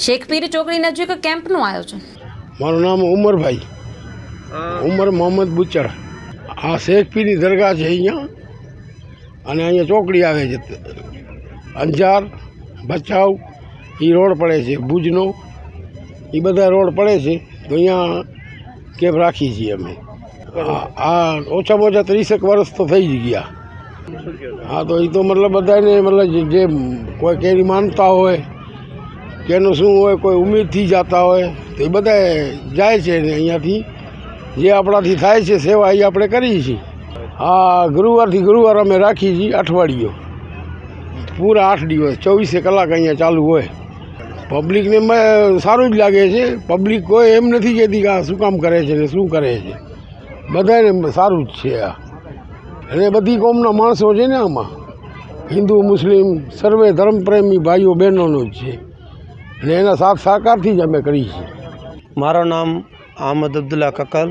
શેખપીર ચોકડી નજીક કેમ્પનું આયોજન. મારું નામ ઉમરભાઈ. ઉમર મોહમ્મદ બુચર. આ શેખપીરની દરગાહ છે અહીંયા. અને અહીંયા ચોકડી આવે છે. અંજાર ભચાઉ એ રોડ પડે છે. ભુજનો. એ બધા રોડ પડે છે. તો અહીંયા કેમ્પ રાખીએ છીએ અમે. આ- ઓછામાં ઓછા ત્રીસેક વર્ષ તો થઈ જ ગયા. હા તો એ તો મતલબ બધાને મતલબ જે- જે કોઈ કેરી માનતા હોય કેનું શું હોય, કોઈ ઉમેદથી જતા હોય, તો એ બધા જાય છે ને અહીંયાથી. જે આપણાથી થાય છે, સેવા એ આપણે કરીએ છીએ. આ ગુરુવારથી ગુરુવાર અમે રાખીએ છીએ અઠવાડિયો. પૂરા આઠ દિવસ, ચોવીસે કલાક અહીંયા ચાલુ હોય. પબ્લિકને સારું જ લાગે છે. પબ્લિક કોઈ એમ નથી કહેતી કે આ શું કામ કરે છે ને શું કરે છે. બધાને સારું જ છે આ. અને બધી કોમના માણસો છે ને આમાં. હિન્દુ, મુસ્લિમ, સર્વે ધર્મપ્રેમી ભાઈઓ, બહેનોનો જ છે. અને એના સાથ સહકારથી જ અમે કરીએ છીએ. મારું નામ અહમદ અબ્દુલ્લા કકલ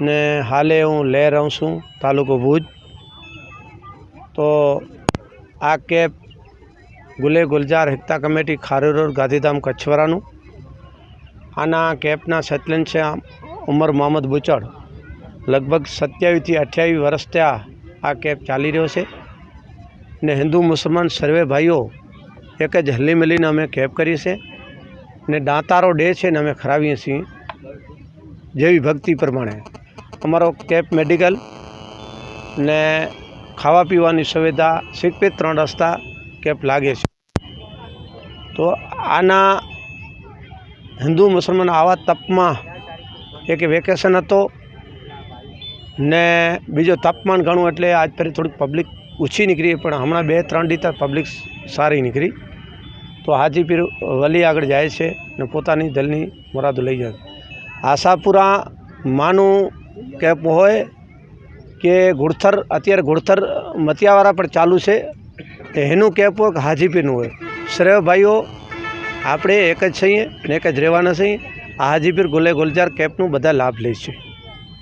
ને હાલે હું લઈ રહું છું તાલુકો ભુજ. તો આ કેબ ગુલે ગુલજાર એકતા કમિટી ખારી રોડ ગાંધીધામ કચ્છવરાનું આના કેબના સચલન છે ઉમર મોહમ્મદ બુચડ. લગભગ સત્યાવીસથી અઠ્યાવીસ વર્ષ ત્યાં આ કેબ ચાલી રહ્યો છે. ને હિન્દુ મુસલમાન સર્વે ભાઈઓ એક જ હલી મળીને અમે કેબ કરી છે ને દાંતારો ડે છે ને અમે ખરાવીએ છીએ જેવી ભક્તિ પ્રમાણે. અમારો કેપ મેડિકલ ને ખાવા પીવાની સુવિધા શીખપે ત્રણ રસ્તા કેપ લાગે છે. તો આના હિન્દુ મુસલમાન આવા તપમાં એક વેકેશન હતો ને બીજો તાપમાન ઘણું એટલે આજ ફરી થોડીક પબ્લિક ઓછી નીકળી પણ હમણાં બે ત્રણ દી પબ્લિક સારી નીકળી. તો હાજીપીર વલી આગળ જાય છે ને પોતાની દલની મુરાદો લઈ જાય. આશાપુરા માનું કેપ હોય કે ઘુડથર અત્યારે ઘુડથર મતિયાવાળા પણ ચાલુ છે એનું કેપ હોય કે હાજીપીરનું હોય. શ્રેય ભાઈઓ, આપણે એક જ છીએ ને એક જ રહેવાના છીએ. આ હાજીપીર ગુલે ગુલજાર કેપનું બધા લાભ લે છે.